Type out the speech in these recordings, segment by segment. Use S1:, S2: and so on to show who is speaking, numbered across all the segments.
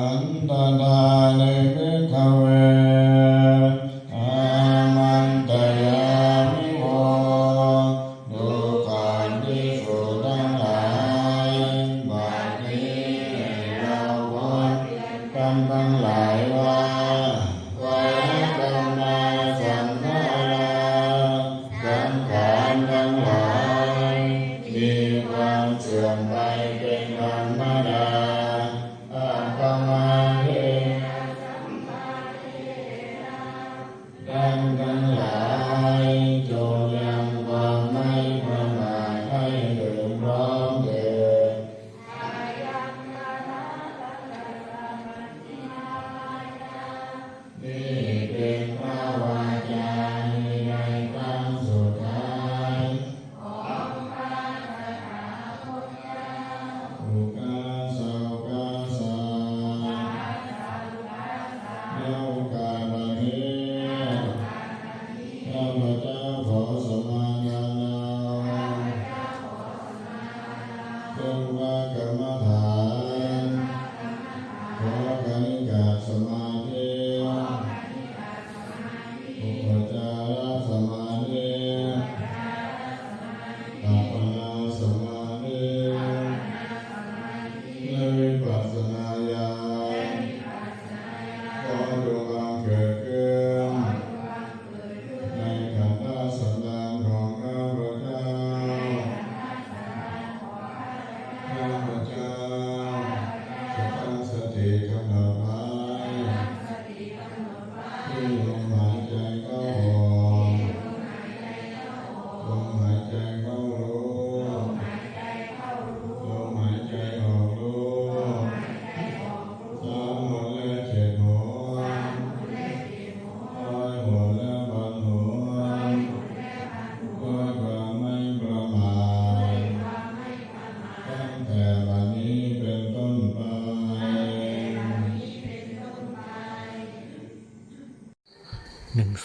S1: Nanda Nana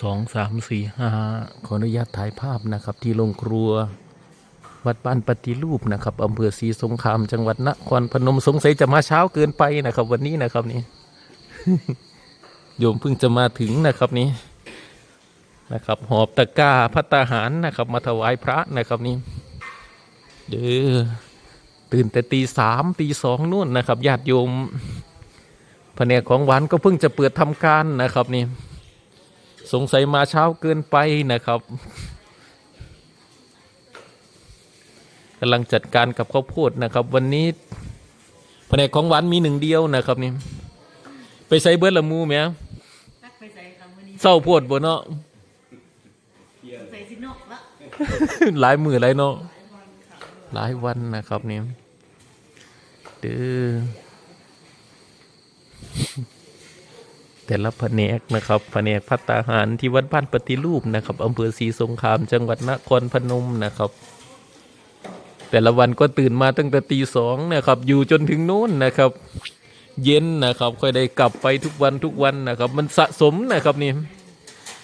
S1: สองสามสี่ห้าขออนุ
S2: ญาตถ่ายภาพนะครับ ที่โรงครัว วัดบ้านปฏิรูปนะครับอำเภอศรีสงครามจังหวัดนครพนมสงสัยจะมาเช้าเกินไปนะครับ วันนี้นะครับนี่โยมเพิ่งจะมาถึงนะครับนี่นะครับ หอบตะกร้าพัตาหารนะครับ มาถวายพระนะครับนี่เด้อตื่นแต่ตีสามตีสองนู่นนะครับญาติโยมแผนกของหวานก็เพิ่งจะเปิดทำการนะครับนี่ สงสัยมาเช้าเกินไปนะครับกำลังจัดการกับข้าวโพดนะครับ วันนี้แผนกของหวานมีหนึ่งเดียวนะครับนี่ไปใส่เบิร์ดละมูไหม
S3: ตักไปใส่คำวันนี้
S2: เศร้าโพดบ่เนาะ
S3: ใส่สินกละ
S2: หลายมือหลายเนาะหลายวันนะครับนี่เด้อ แต่ละแผนกนะครับแผนกพัตตาหารที่วัดบ้านปฏิรูปนะครับอำเภอศรีสงครามจังหวัดนครพนมนะครับ แต่ละวันก็ตื่นมาตั้งแต่ตีสองนะครับ อยู่จนถึงนู้นนะครับ เย็นนะครับ ค่อยได้กลับไปทุกวันทุกวันนะครับ มันสะสมนะครับนี่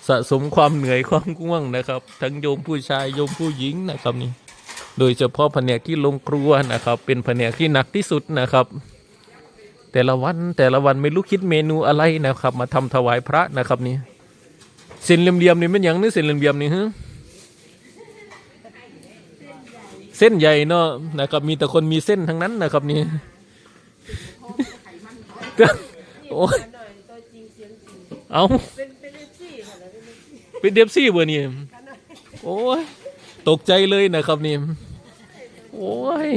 S2: สะสมความเหนื่อยความง่วงนะครับ ทั้งโยมผู้ชายโยมผู้หญิงนะครับนี่โดยเฉพาะแผนกที่ลงครัวนะครับ เป็นแผนกที่หนักที่สุดนะครับ แต่ละวันแต่ละวันไม่รู้คิดเมนูอะไรนะครับ มาทำถวายพระนะครับนี่เส้นเหลี่ยมๆนี่เป็นอย่างนี้เส้นเหลี่ยมๆนี่ฮะเส้นใหญ่เนาะนะครับ มีแต่คนมีเส้นทั้งนั้นนะครับนี่โอ้ยเอาเป็นเดฟซี่เบอร์นี่โอ้ยตกใจเลยนะครับนี่โอ้ย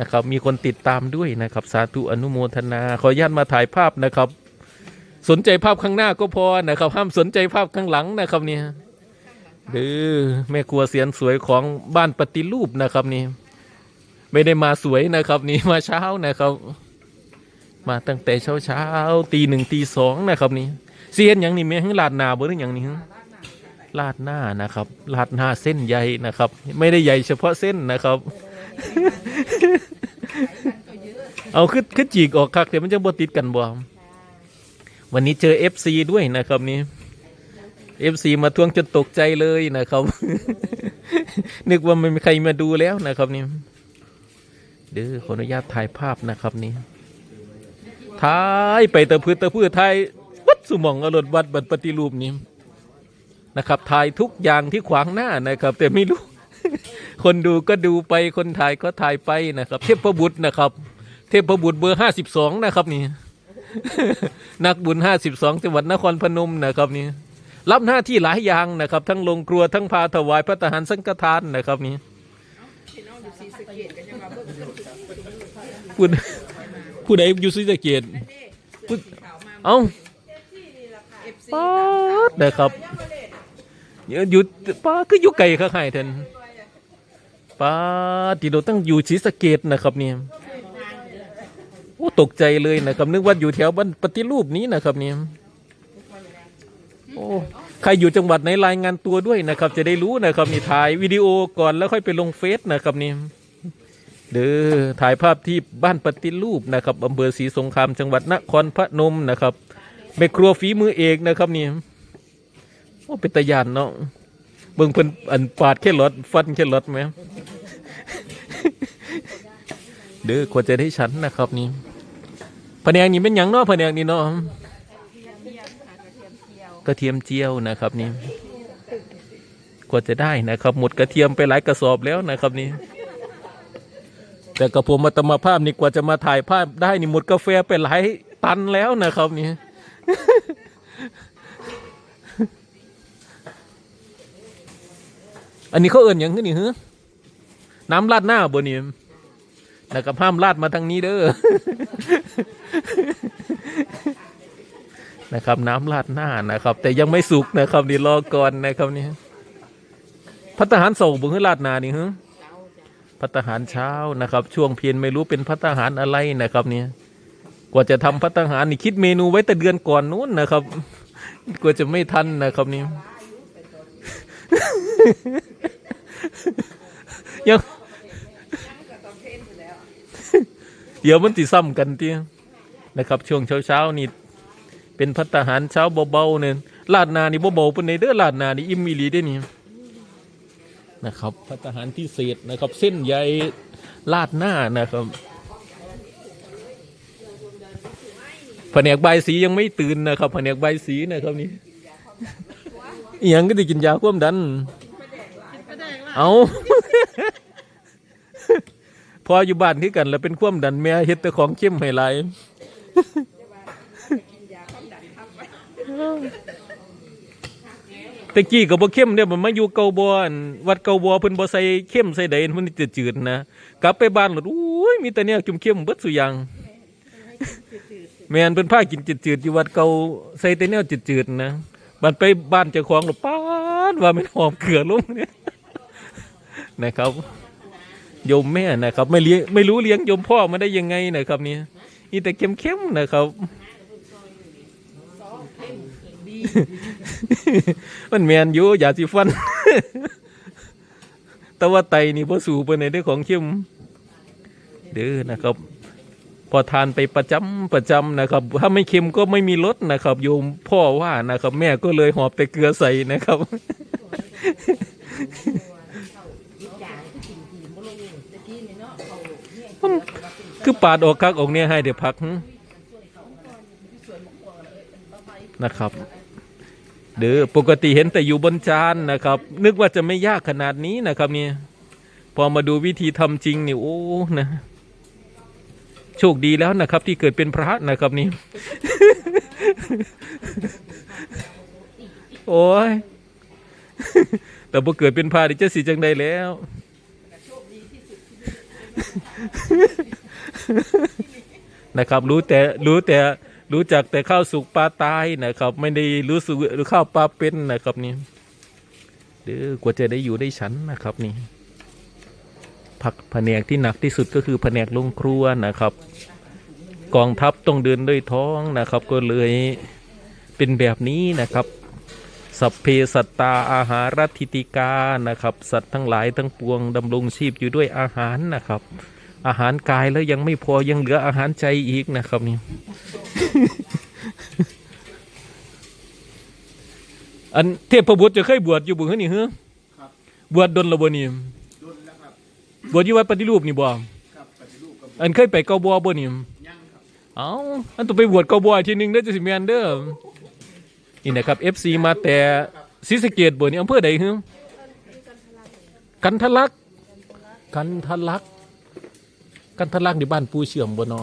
S2: นะครับ มีคนติดตามด้วยนะครับ สาธุอนุโมทนา ขออนุญาตมาถ่ายภาพนะครับ สนใจภาพข้างหน้าก็พอนะครับ ห้ามสนใจภาพข้างหลังนะครับเนี่ยเด้อแม่ครัวเสียนสวยของบ้านปฏิรูปนะครับนี่ไม่ได้มาสวยนะครับนี่มาเช้านะครับ มาตั้งแต่เช้าเช้าตีหนึ่งตีสองนะครับนี่เสียนอย่างนี้แม่งลาดหนาบ่หรืออย่างนี้ลาดหน้านะครับลาดหน้าเส้นใหญ่นะครับ ไม่ได้ใหญ่เฉพาะเส้นนะครับ เอาขึ้นขึ้นจีกออกคักเดี๋ยวมันจะบติดกันบ่วันนี้เจอ FC ด้วยนะครับนี่ FC มาทวงจนตกใจเลยนะครับ นึกว่าไม่มีใครมาดูแล้วนะครับนี่เด้อขออนุญาตถ่ายภาพนะครับนี่ททายไปตะพื้นตะพื้นทายวัดสุมองอรดวัดบัดปฏิรูปนี้นะครับถ่ายทุกอย่างที่ขวางหน้านะครับ แต่ไม่รู้ คนดูก็ดูไปคนถ่ายก็ถ่ายไปนะครับ เทพบุตรนะครับ เทพบุตรเบอร์ห้าสิบสองนะครับนี่ นักบุญห้าสิบสองจังหวัดนครพนมนะครับนี่รับหน้าที่หลายอย่างนะครับ ทั้งลงครัวทั้งพาถวายพระทหารสังฆทานนะครับนี่พูดพูดใดอยู่ศรีสะเกดพูดเอ้าป๊าดนะครับอยู่ป้าคืออยู่ไกลข้างๆท่าน ป้าดที่เราตั้งอยู่ศรีสะเกดนะครับเนี่ยโอ้ตกใจเลยนะครับ นึกว่าอยู่แถวบ้านปฏิรูปนี้นะครับเนี่ยโอ้ใครอยู่จังหวัดไหนรายงานตัวด้วยนะครับ จะได้รู้นะครับนี่ถ่ายวิดีโอก่อนแล้วค่อยไปลงเฟซนะครับนี่เด้อถ่ายภาพที่บ้านปฏิรูปนะครับอำเภอศรีสงครามจังหวัดนครพนมนะครับแม่ครัวฝีมือเอกนะครับนี่โอ้เป็นตะยานเนาะเบิ่งเพิ่นอันปาดแค่รถฟันแค่รถไหม เด้อควรจะได้ชั้นนะครับนี่แผนงนี่เป็นยังเนาะแผนงนี่เนาะกระเทียมเจียวนะครับนี่กว่าจะได้นะครับ หมดกระเทียมไปหลายกระสอบแล้วนะครับนี่แต่กระผมมาตมาภาพนี่กว่าจะมาถ่ายภาพได้นี่หมดกาแฟไปหลายตันแล้วนะครับนี่อันนี้เขาเอิ่นหยังขึ้นนี่ฮะ น้ำราดหน้าบนนี่นะครับห้ามลาดมาทางนี้เด้อ นะครับ น้ำลาดหน้านะครับ แต่ยังไม่สุกนะครับนี่รอก่อนนะครับนี่พัฒหารส่งบุ้งลาดนานี่ฮะพัฒหารเช้านะครับ ช่วงเพียนไม่รู้เป็นพัฒหารอะไรนะครับเนี่ยกว่าจะทำพัฒหารนี่คิดเมนูไว้แต่เดือนก่อนนู้นนะครับ กว่าจะไม่ทันนะครับนี่ยัง เดี๋ยวมันติซ้ำกันทีนะครับ ช่วงเช้าๆนี่เป็นพัฒหารเช้าเบาๆเนี่ยลาดนานี่เบาๆเป็นในเด้อลาดนานี่อิ่มมีลีได้นี่นะครับพัฒหารพิเศษนะครับ เส้นใยลาดหน้านะครับแผนกใบสียังไม่ตื่นนะครับแผนกใบสีนะครับนี่อหยังก็ได้กินยาความดัน เอา พออยู่บ้านที่กันแล้วเป็นความดันแม่เฮ็ดแต่ของเข้มให้หลายตะกี้ก็บ่เข้มเนี่ยมันมาอยู่เกาบอนวัดเกาบัวเพิ่นบ่ใส่เข้มใส่ใดมันจะจืดๆนะกลับไปบ้านแล้วอุ้ยมีแต่เนี่ยเข้มๆเบิดสุอย่างแม่นเพิ่นพากินจืดๆอยู่วัดเกาใส่แต่เนี่ยจืดๆนะบัดไปบ้านเจ้าของแล้วป๊าดว่ามันหอมเกลือลงเนี่ยนะครับ โยมแม่นะครับไม่เลี้ยงไม่รู้เลี้ยงโยมพ่อมาได้ยังไงนะครับเนี่ยนี่แต่เข้มๆนะครับมันแมนอยู่อย่าสิฟัน แต่ว่าไตนี่พอสู่ไปในได้ของเข้มเด้อนะครับ พอทานไปประจำประจำนะครับ ถ้าไม่เค็มก็ไม่มีรสนะครับ โยมพ่อว่านะครับ แม่ก็เลยหอบแต่เกลือใส่นะครับ คือปาดออกคักออกเนี่ยให้เดี๋ยวพักนะครับ เด้อปกติเห็นแต่อยู่บนจานนะครับ นึกว่าจะไม่ยากขนาดนี้นะครับเนี่ยพอมาดูวิธีทำจริงนี่โอ้นะโชคดีแล้วนะครับ ที่เกิดเป็นพระนะครับนี่โอ้ยแต่พอเกิดเป็นพระดิจะสิจังได้แล้ว นะครับ รู้แต่รู้แต่รู้จักแต่ข้าวสุกปลาตายนะครับ ไม่ได้รู้สึกหรือข้าวปลาเป็นนะครับนี่เด้อกว่าจะได้อยู่ได้ฉันนะครับนี่ผักแผนกที่หนักที่สุดก็คือแผนกลงครัวนะครับ กองทัพต้องเดินด้วยท้องนะครับ ก็เลยเป็นแบบนี้นะครับสัพเพสัตตาอาหารทิติกานะครับ สัตว์ทั้งหลายทั้งปวงดำรงชีพอยู่ด้วยอาหารนะครับ อาหารกายแล้วยังไม่พอยังเหลืออาหารใจอีกนะครับนี่ อันเทพบุตรจะเคยบวชอยู่บุญนี่เฮ้อบวชดนระบนี่บวชอยู่วัดปฏิรูปนี่บ่อันเคยไปเกาบัวบ่นี่เอาอันต้องไปบวชกบอยทีหนึงเด้อจะสิแมนเด้อนี่นะครับ FC มาแต่ศรีสะเกดบ่นี่อำเภอใดฮึกันทะลัก กันทะลัก กันทะลักในบ้านปูเชื่อมบ่นอ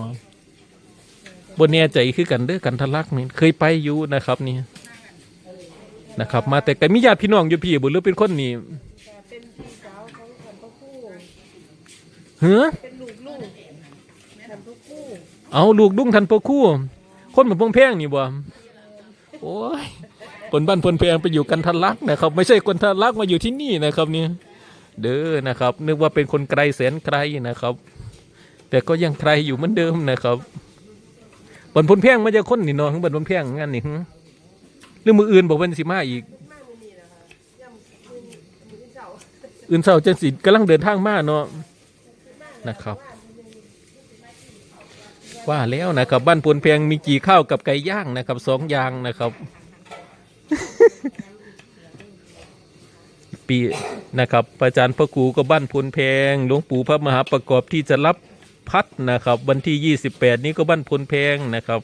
S2: บนแน่ใจคือกันเด้อกันทะลักนี่เคยไปอยู่นะครับนี่นะครับ มาแต่ก็มีญาติพี่น้องอยู่พี่บ่หรือเป็นคนนี่
S4: เป็นพี่สาวของท่านพระครู
S2: เฮ้อ
S4: เป็นลูกลูกท่านพระครู
S2: เอาลูกดุ้งทันปกคู่ คนมันพงแพงนี่บ่โอ้ยคนบ้านพนแพงไปอยู่กันทะลักนะครับ ไม่ใช่คนทะลักมาอยู่ที่นี่นะครับนี่เด้อนะครับ นึกว่าเป็นคนไกลแสนไกลนะครับ แต่ก็ยังไกลอยู่เหมือนเดิมนะครับบนพนแพงมาจะคนนี่นอนของบนพนแพงงั้นนี่หรือมืออื่นบอกว่าสิมาอีก
S4: มากมือนี่นะคะย่ำมือมือที่เจ
S2: นเศร้าจังสิกำลังเดินทางมาเนาะนะครับ ว่าแล้วนะครับบ้านพลเพียงมีกี่ข้าวกับไก่ย่างนะครับสองอย่างนะครับปีนะครับประจารย์พระครูก็บ้านพลแพงหลวงปู่พระมหาประกอบที่จะรับ พัดนะครับ วันที่ 28 นี้ก็บ้านพลแพงนะครับ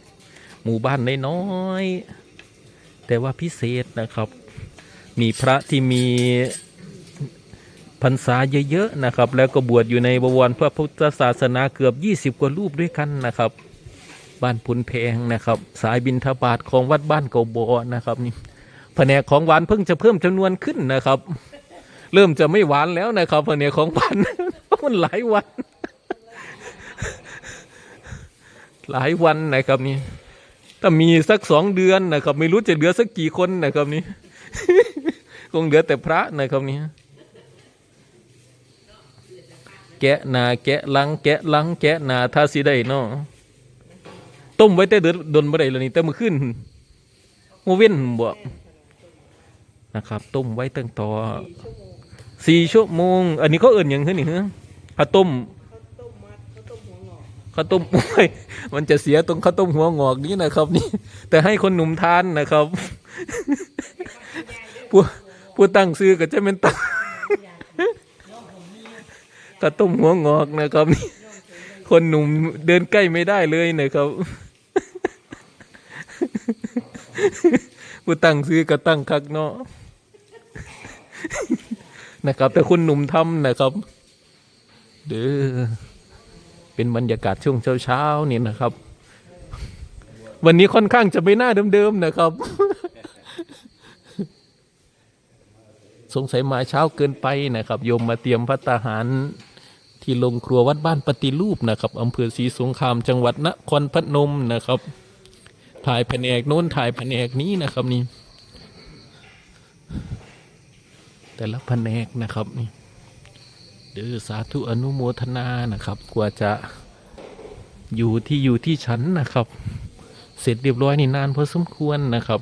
S2: หมู่บ้านน้อยๆแต่ว่าพิเศษนะครับ มีพระที่มีพรรษาเยอะๆนะครับ แล้วก็บวชอยู่ในบวรเพระพุทธศาสนาเกือบ 20 กว่ารูปด้วยกันนะครับ บ้านพุนแพงนะครับ สายบินทบาทของวัดบ้านเกาบอนะครับนี่แผนกของหวานเพิ่งจะเพิ่มจำนวนขึ้นนะครับ เริ่มจะไม่หวานแล้วนะครับแผนกของหวานมันหลายวัน หลายวันนะครับนี่ถ้ามีสักสองเดือนนะครับ ไม่รู้จะเหลือสักกี่คนนะครับนี่คงเหลือแต่พระนะครับนี่แกะนาแกะลังแกะลังแกะนาถ้าสิได้เนาะต้มไว้แต่เดือดดนบ่ได้แล้วนี่แต่มือขึ้นโมเว้นบ่นะครับ ต้มไว้ตั้งต่อสี่ชั่วโมง อันนี้เขาเอิ่นหยังคือนี่ฮะข้าต้ม
S4: มัดข้าวต้มหัวงอก
S2: ข้าวต้มโอ้ยมันจะเสียตรงข้าวต้มหัวงอกนี้นะครับนี่ แต่ให้คนหนุ่มทานนะครับผู้ผู้ตั้งซื้อก็จะเป็นตั้งข้าวต้มหัวงอกนะครับนี่คนหนุ่มเดินใกล้ไม่ได้เลยนะครับผู้ตั้งซื้อก็ตั้งคักเนาะนะครับ แต่คนหนุ่มทำนะครับ เด้อ เป็นบรรยากาศช่วงเช้าๆนี่นะครับ วันนี้ค่อนข้างจะไม่น่าเดิมๆนะครับ สงสัยมาเช้าเกินไปนะครับ โยมมาเตรียมพัตตาหาร ที่โรงครัววัดบ้านปฏิรูปนะครับอำเภอศรีสงครามจังหวัดนครพนมนะครับ ถ่ายแผนกโน้นถ่ายแผนกนี้นะครับนี่แต่ละแผนกนะครับนี่ เดือสาธุอนุโมทนานะครับ กว่าจะอยู่ที่อยู่ที่ชั้นนะครับ เสร็จเรียบร้อยนี่นานพอสมควรนะครับ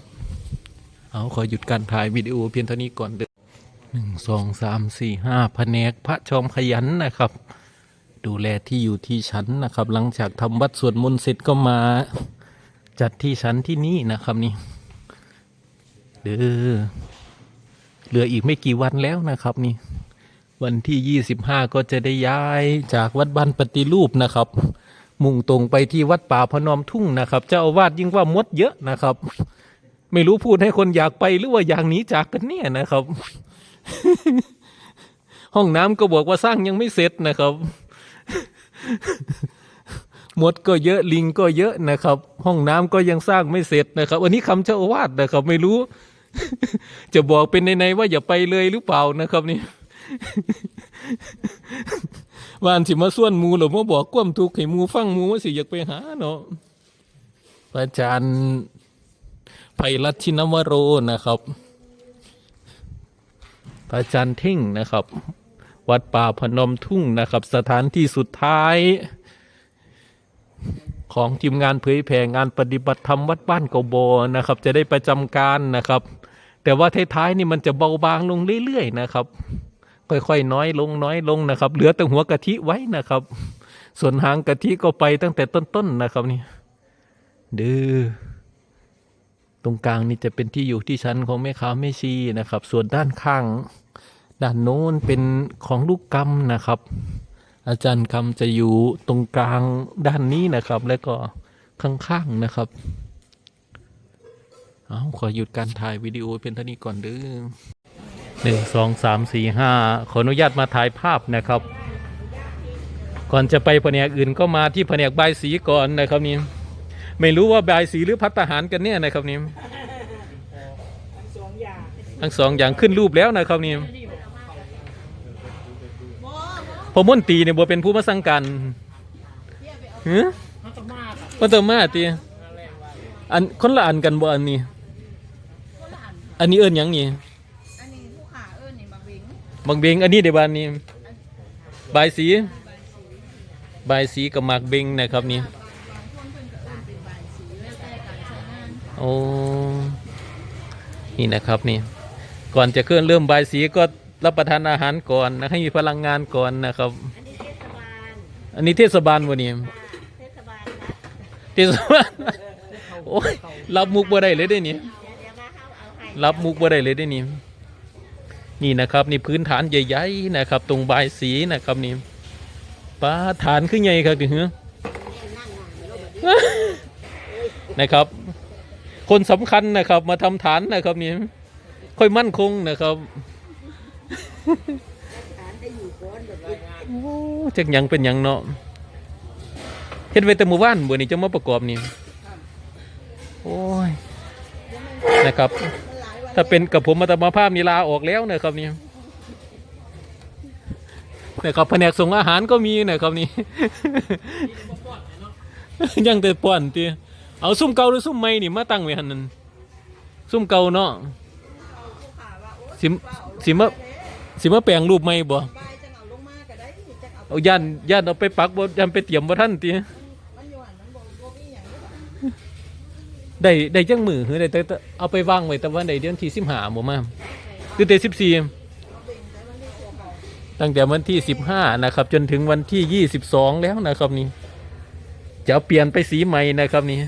S2: เอาขอหยุดการถ่ายวิดีโอเพียงเท่านี้ก่อนเด้อหนึ่งสองสามสี่ห้าแผนกพระชอมขยันนะครับ ดูแลที่อยู่ที่ชั้นนะครับ หลังจากทำวัดสวดมนต์เสร็จก็มาจัดที่ชั้นที่นี่นะครับนี่เด้อเหลืออีกไม่กี่วันแล้วนะครับนี่ วันที่ยี่สิบห้าก็จะได้ย้ายจากวัดบ้านปฏิรูปนะครับ มุ่งตรงไปที่วัดป่าพนอมทุ่งนะครับ เจ้าอาวาสยิ่งว่ามดเยอะนะครับ ไม่รู้พูดให้คนอยากไปหรือว่าอยากหนีจากกันเนี่ยนะครับ ห้องน้ำก็บอกว่าสร้างยังไม่เสร็จนะครับ มดก็เยอะลิงก็เยอะนะครับ ห้องน้ำก็ยังสร้างไม่เสร็จนะครับอันนี้คำเจ้าอาวาสนะครับ ไม่รู้ จะบอกเป็นในๆว่าอย่าไปเลยหรือเปล่านะครับนี่ ว่าอันสิมาส่วนมูหรือมาบอกความทุกข์ให้มูฟังมูว่าสิอยากไปหาเนาะอาจารย์ไพรัตชินวโรนะครับอาจารย์เท่งนะครับ วัดป่าพนมทุ่งนะครับ สถานที่สุดท้าย ของทีมงานเผยแผ่งานปฏิบัติธรรมวัดบ้านเกาโบนะครับ จะได้ประจำการนะครับ แต่ว่าท้ายๆนี่มันจะเบาบางลงเรื่อยๆนะครับ ค่อยๆ น้อยลงน้อยลงนะครับ เหลือแต่หัวกะทิไว้นะครับ ส่วนหางกะทิก็ไปตั้งแต่ต้นๆนะครับนี่ดื้อตรงกลางนี่จะเป็นที่อยู่ที่ชั้นของแม่ค้าแม่ชีนะครับ ส่วนด้านข้าง ด้านโน้นเป็นของลูกกำนะครับ อาจารย์คำจะอยู่ตรงกลางด้านนี้นะครับ แล้วก็ข้างๆนะครับเอาขอหยุดการถ่ายวิดีโอเป็นเท่านี้ก่อนเด้อ หนึ่งสองสามสี่ห้าขออนุญาตมาถ่ายภาพนะครับ ก่อนจะไปแผนกอื่นก็มาที่แผนกใบสีก่อนนะครับนี่ไม่รู้ว่าใบสีหรือพัฒหารกันเนี่ยนะครับนี่
S4: สองอย่าง
S2: ทั้งสองอย่างขึ้นรูปแล้วนะครับนี่พอมนตีเนี่ยบัวเป็นผู้มาสั่งการฮะมันตมาตีอันคนละอันกันบ่อันนี้ อันนี้เอิ้นยังนี่
S3: บา
S2: งเบงอันนี้เดี๋ยวบานนี้บายสีบายสีกับหมากเบงนะครับนี่โอ้นี่นะครับนี่ ก่อนจะเคลื่อนเริ่มบายสีก็รับประทานอาหารก่อนนะให้มีพลังงานก่อนนะครับ
S3: อันนี้เทศบาล
S2: อันนี้เทศบาลวันนี้
S3: เทศบาล
S2: เทศบาลโอ้ยรับมุกบ่ได้เลยได้นี่
S3: ย
S2: รับมุกบ่ได้เลยได้นี่ นี่นะครับนี่พื้นฐานใหญ่ๆนะครับ ตรงบายสีนะครับนี่ป้าฐานขึ้นใหญ่ครับถึงเหรอนะครับ คนสำคัญนะครับ มาทำฐานนะครับนี่ค่อยมั่นคงนะครับโอ้จักหยังเป็นหยังเนาะเฮ็ดไว้แต่หมู่บ้านบ่นี่จะมาประกอบนี่โอ้ยนะครับ ถ้าเป็นกับผมมาตมาภาพนีลาออกแล้วเนะครับนี่นะครับแผนกส่งอาหารก็มีเนะครับนี่ ยังแต่ป้อนตีเอาซุ่มเก่าหรือซุ่มใหม่นี่มาตั้งไว้หันนั่นซุ่มเก่าเนาะสิมสิมาสิมาแปลงรูปใหม่บ่
S4: เอา
S2: ย่านย่านเอาไปปักบ่ย่านไปเตรียมบ่ทันติ
S4: มันอยู่หันมันบอกบ่มีหยังเด้อ
S2: ได้ได้จังมือหือได้แต่แต่เอาไปวางไว้แต่ว่าได้เดือนที่15บ่มาคือแต่14ตั้งแต่วันที่15นะครับ จนถึงวันที่22แล้วนะครับนี่จะเปลี่ยนไปสีใหม่นะครับนี่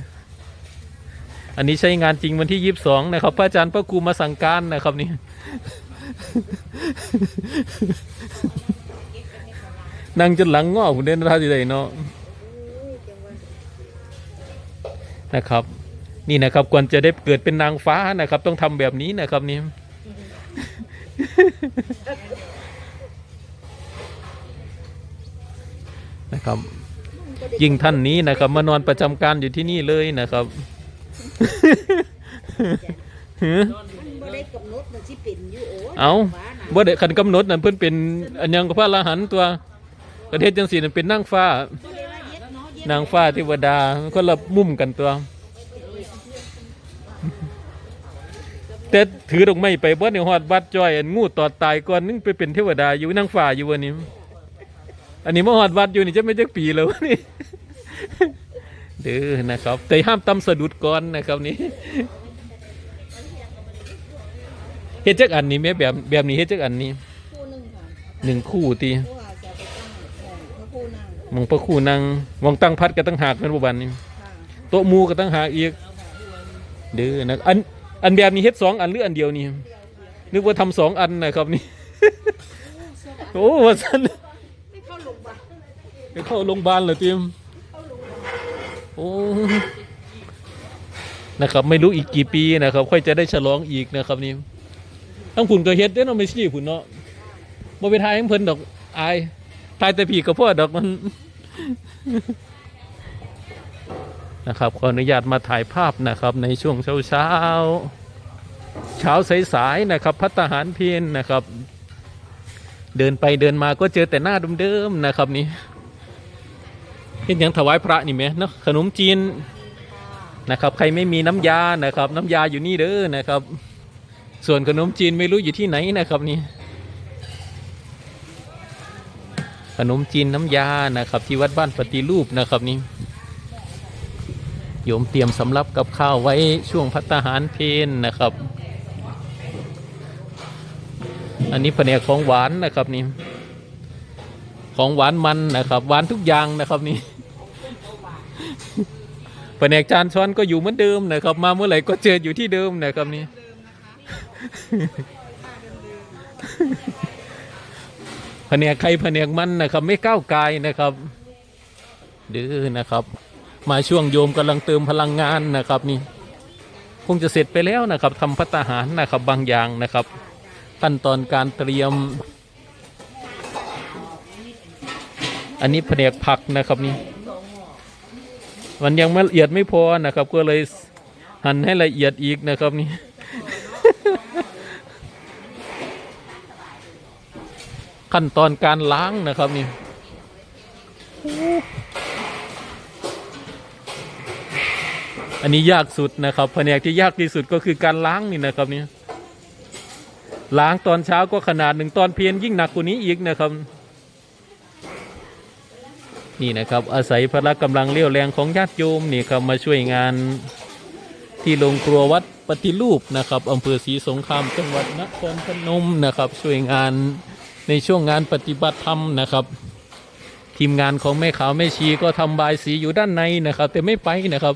S2: อันนี้ใช้งานจริงวันที่22นะครับ พระอาจารย์พระครูมาสั่งการนะครับนี่นั่งจนหลังงอกผมเดินท่าที่ใดเนาะนะครับ นี่นะครับก่อนจะได้เกิดเป็นนางฟ้านะครับ ต้องทำแบบนี้นะครับนี่นะครับ ยิ่งท่านนี้นะครับ มานอนประจำการอยู่ที่นี่เลยนะครับหือ
S3: บ่ได้กำหนดมันสิเป็นอยู่โอ้ย
S2: เอา
S3: ฟ้าน่ะ
S2: บ่ได้คันกำหนดนั่นเพิ่นเป็นอันยังกับพระอรหันต์ตัวประเทศจังสีนั่นเป็นนางฟ้า
S3: บ่ได้ว่าเย็ดเนาะเย็ด
S2: นางฟ้าเทวดาคนละมุมกันตัว แต่ถือดอกไม้ไปบ่ในฮอดวัดจ้อยอันงูตอดตายก่อนนึงไปเป็นเทวดาอยู่นางฟ้าอยู่วันนี้ อันนี้มาฮอดวัดอยู่นี่จะไม่จักปีแล้วนี่เด้อนะครับ แต่ห้ามตำสะดุดก่อนนะครับนี่เฮ็ดจักอันนี้แม่แบบแบบนี้เฮ็ดจักอันนี้
S4: คู่หนึงค่ะ
S2: หนึ่งคู่ตี
S4: ว่าจะไปตั้งพระคู่นั่ง
S2: มองพระคู่นั่งมองตั้งพัดก็ตั้งหากแม่นบ่บันนี้
S4: ค่ะ
S2: โต๊ะหมูก็ตั้งหากอีกเด้อนะอัน อันแบบนี้เฮ็ดสองอันหรืออันเดียวนี่นึกว่าทำสองอันนะครับนี่ โอ้ว่าซั่น
S4: ไม่เข้าโรงพยาบาล
S2: ไปเข้าโรงพยาบาลเหรอติมโอ้นะครับไม่รู้อีกกี่ปีนะครับ ค่อยจะได้ฉลองอีกนะครับนี่ทั้งผุนก็เฮ็ดเด้อเนาะไม่ใช่ผุนเนาะบ่ไปทายให้เพิ่นดอกอายทายแต่ผีกับพ่อดอกมัน นะครับขออนุญาตมาถ่ายภาพนะครับในช่วงเช้าเช้าเช้าสายๆนะครับพัฒหารเพียนนะครับ เดินไปเดินมาก็เจอแต่หน้าเดิมๆนะครับนี่เห็นอย่างถวายพระนี่ไหมเนาะขนมจีนนะครับ ใครไม่มีน้ำยานะครับ น้ำยาอยู่นี่เด้อนะครับ ส่วนขนมจีนไม่รู้อยู่ที่ไหนนะครับนี่ขนมจีนน้ำยานะครับ ที่วัดบ้านปฏิรูปนะครับนี่ โยมเตรียมสำรับกับข้าวไว้ช่วงพัตตาหารเพนนะครับ อันนี้แผนกของหวานนะครับนี่ของหวานมันนะครับ หวานทุกอย่างนะครับนี่แผนกจานช้อนก็อยู่เหมือนเดิมนะครับ มาเมื่อไหร่ก็เจออยู่ที่เดิมนะครับนี่แผนกใครแผนกมันนะครับ ไม่ก้าวไกลนะครับดื้อนะครับ มาช่วงโยมกำลังเติมพลังงานนะครับนี่คงจะเสร็จไปแล้วนะครับทำพัตตาหารนะครับบางอย่างนะครับ ขั้นตอนการเตรียม อันนี้แผนกผักนะครับนี่มันยังไม่ละเอียดไม่พอนะครับ ก็เลยหั่นให้ละเอียดอีกนะครับนี่ขั้นตอนการล้างนะครับนี่ อันนี้ยากสุดนะครับแผนกที่ยากที่สุดก็คือการล้างนี่นะครับนี่ล้างตอนเช้าก็ขนาดหนึ่งตอนเพียนยิ่งหนักกว่านี้อีกนะครับ นี่นะครับ อาศัยพละกำลังเรี่ยวแรงของญาติโยมนี่ครับมาช่วยงานที่โรงครัววัดปฏิรูปนะครับอำเภอศรีสงครามจังหวัดนครพนมนะครับ ช่วยงานในช่วงงานปฏิบัติธรรมนะครับ ทีมงานของแม่ขาวแม่ชีก็ทำบายสีอยู่ด้านในนะครับ แต่ไม่ไปนะครับ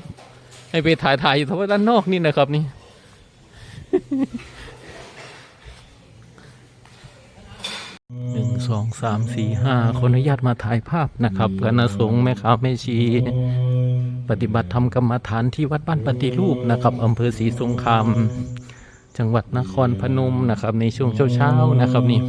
S2: ให้ไปถ่ายถ่ายอยู่ทว่าด้านนอกนี่นะครับนี่ หนึ่งสองสามสี่ห้าขออนุญาตมาถ่ายภาพนะครับคณะสงฆ์แม่ขาวแม่ชี ปฏิบัติธรรมกรรมฐานที่วัดบ้านปฏิรูปนะครับอำเภอศรีสงคราม จังหวัดนครพนมนะครับ ในช่วงเช้าๆนะครับนี่